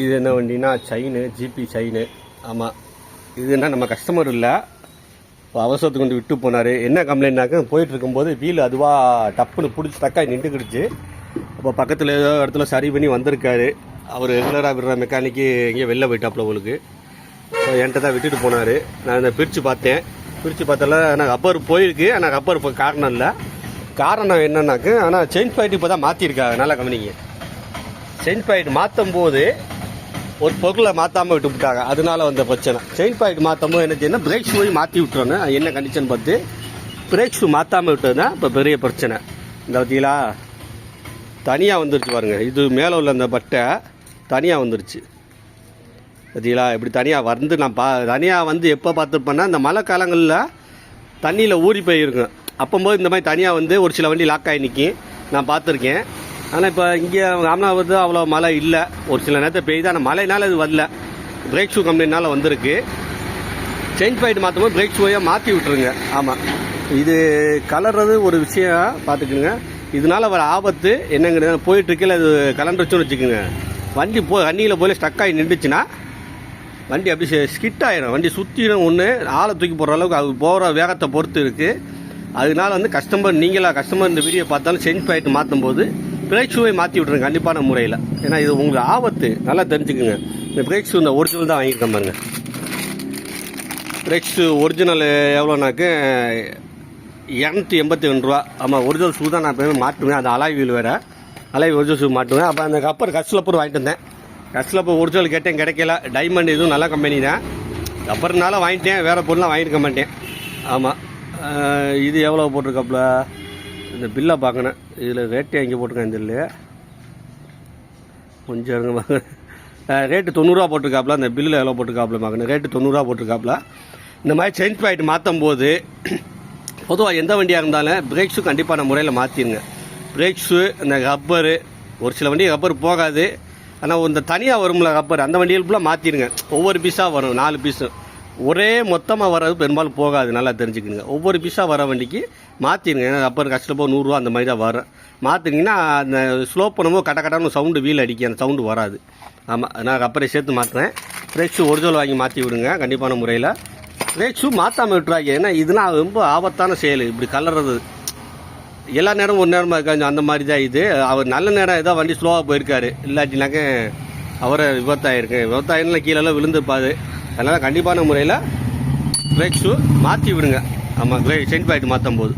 இது என்ன வண்டினா sign GB sign ஆமாம் இது என்ன நம்ம கஸ்டமர் இல்லை. அவசரத்துக்கு கொண்டு விட்டு போனார். என்ன கம்ப்ளைண்ட்னாக்க போயிட்டு இருக்கும்போது வீல் அதுவாக டப்புன்னு பிடிச்சி தக்காய் நின்றுக்கிடுச்சு. அப்போ பக்கத்தில் ஏதோ இடத்துல சரி பண்ணி வந்திருக்காரு. அவர் ரெகுலராக விடுற மெக்கானிக்கு எங்கேயோ வெளில போயிட்டாப்புல உங்களுக்கு ஸோ என்கிட்ட தான் விட்டுட்டு போனார். நான் இதை பிரித்து பார்த்தேன். பிரித்து பார்த்தால எனக்கு அப்பர் போயிருக்கு. ஆனால் அப்பர் இப்போ காரணம் இல்லை. காரணம் என்னன்னாக்க ஆனால் செயின் பாயிண்ட் இப்போ தான் மாற்றிருக்காங்க நல்லா கவனிங்க. செயின் பாயிண்ட் மாற்றும் போது ஒரு பொருளை மாற்றாமல் விட்டு விட்டாங்க. அதனால வந்த பிரச்சனை. செயின் பாயிண்ட் மாற்றும் போது என்ன? செய்யணும் பிரேக் ஷூ மாற்றி விட்டுறோன்னு என்ன கண்டிஷன் பார்த்து? பிரேக் ஷூ மாற்றாமல் விட்டது தான் இப்போ பெரிய பிரச்சனை. இந்த பார்த்தீங்களா? தனியாக வந்துருச்சு பாருங்கள் இது மேலே உள்ள அந்த பட்டை தனியாக வந்துருச்சு. பார்த்தீங்களா? இப்படி தனியாக வந்து நான் பா தனியாக வந்து எப்போ பார்த்துருப்பேன்னா இந்த மழை காலங்களில் தண்ணியில் ஊறி போயிருக்கும் அப்போம்போது இந்த மாதிரி தனியாக வந்து ஒரு சில வண்டி லாக் ஆகி நிற்கும் நான் பார்த்துருக்கேன். ஆனால் இப்போ இங்கே ராமநாதபுரத்து அவ்வளோ மழை இல்லை. ஒரு சில நேரத்தில் பெய்யுது. ஆனால் மழைனால இது வரல. பிரேக் ஷூ கம்பெனினால வந்திருக்கு. சேஞ்ச் பாயிண்ட் மாற்றும் போது பிரேக் ஷூவையாக மாற்றி விட்டுருங்க. ஆமாம் இது கலர்றது ஒரு விஷயம். பார்த்துக்குங்க. இதனால வர ஆபத்து என்னங்கிறது போயிட்டு அது இது கலண்டுச்சுன்னு வச்சுக்கோங்க. வண்டி போ தண்ணியில் போய் ஸ்டக் ஆகி நின்றுச்சுன்னா வண்டி அப்படி ஸ்கிட் ஆகிடும் வண்டி சுற்றிடும் ஒன்று ஆளை தூக்கி போடுற அளவுக்கு அது போகிற வேகத்தை பொறுத்து இருக்குது அதனால வந்து கஸ்டமர் நீங்களா கஸ்டமர் இந்த வீடியோ பார்த்தாலும் சேஞ்ச் பாயிண்ட் மாற்றும் போது பிரேக்ஷூவை மாற்றி விட்ருங்க கண்டிப்பான முறையில். ஏன்னா இது உங்களுக்கு ஆபத்து. நல்லா தெரிஞ்சுக்குங்க. இந்த பிரேக் ஷூ இந்த ஒரிஜினல் தான் வாங்கியிருக்கேன் பாருங்க. பிரேக் ஷூ ஒரிஜினல் எவ்வளோனாக்கு இரநூத்தி எண்பத்தி ரெண்டு ரூபா. ஆமாம் ஒரிஜினல் ஷூ தான் நான் எப்பவுமே மாட்டுவேன் அது அலாய் வீல் வேறு. அலாய் ஒரிஜினல் ஷூ மாட்டுவேன் அப்போ அந்த கப்பர் கஸ்லப்பர் வாங்கிட்டு வந்தேன். கஸ்லப்பர் ஒரிஜினல் கேட்டேன் கிடைக்கல. டைமண்ட் இதுவும் நல்ல கம்பெனி தான். கப்பர்னால வாங்கிட்டேன். வேறு பொருளாக வாங்கியிருக்க மாட்டேன். ஆமாம் இது எவ்வளோ போட்டிருக்காப்புல? இந்த பில்லை பார்க்கணும் இதில் ரேட்டு எங்கே போட்டிருக்கேன் தெரியல கொஞ்சம் இருங்க பார்க்கணும் ரேட்டு தொண்ணூறுரூவா போட்டிருக்காப்புல அந்த பில்லில் எவ்வளோ போட்டிருக்காப்புல பார்க்கணும் ரேட்டு தொண்ணூறுரூவா போட்டிருக்காப்புல இந்த மாதிரி சேஞ்ச் பாயிண்ட் மாற்றும் போது பொதுவாக எந்த வண்டியாக இருந்தாலும் பிரேக் கண்டிப்பான முறையில் மாற்றிடுங்க பிரேக்ஸு இந்த ரப்பரு ஒரு சில வண்டி ரப்பர் போகாது. ஆனால் இந்த தனியாக வரும்ல ரப்பர் அந்த வண்டியில் ஃபுல்லாக மாற்றிடுங்க ஒவ்வொரு பீஸாக வரும் நாலு பீஸு ஒரே மொத்தமாக வர்றது பெரும்பாலும் போகாது நல்லா தெரிஞ்சுக்கணுங்க ஒவ்வொரு பீஸாக வர வண்டிக்கு மாற்றிடுங்க ஏன்னா ரப்பர் கஷ்டப்போ நூறுரூவா அந்த மாதிரி தான் வரும் மாற்றினீங்கன்னா அந்த ஸ்லோ பண்ணும்போது கட்ட கட்டான சவுண்டு வீல் அடிக்கும். அந்த சவுண்டு வராது. ஆமாம் நான் அப்புறம் சேர்த்து மாற்றுறேன் பிரேக் ஒரிஜினல் வாங்கி மாற்றி விடுங்க கண்டிப்பான முறையில். பிரேக் ஷூ மாற்றாமல் விட்டுறாங்க. ஏன்னா இதுனா ரொம்ப ஆபத்தான செயல். இப்படி கலர்றது. எல்லா நேரம் ஒரு நேரமாக இருக்காங்க. அந்த மாதிரி தான் இது. அவர் நல்ல நேரம் ஏதோ வண்டி ஸ்லோவாக போயிருக்காரு. இல்லாட்டினாக்க அவரை விபத்தாயிருக்கு. விபத்தாயிரம் கீழெல்லாம் விழுந்துருப்பாரு. அதனால் கண்டிப்பான முறையில் பிரேக் ஷூ மாற்றி விடுங்க. ஆமாம் கிரே சென்ட் பாயிண்ட் மாற்றும் போது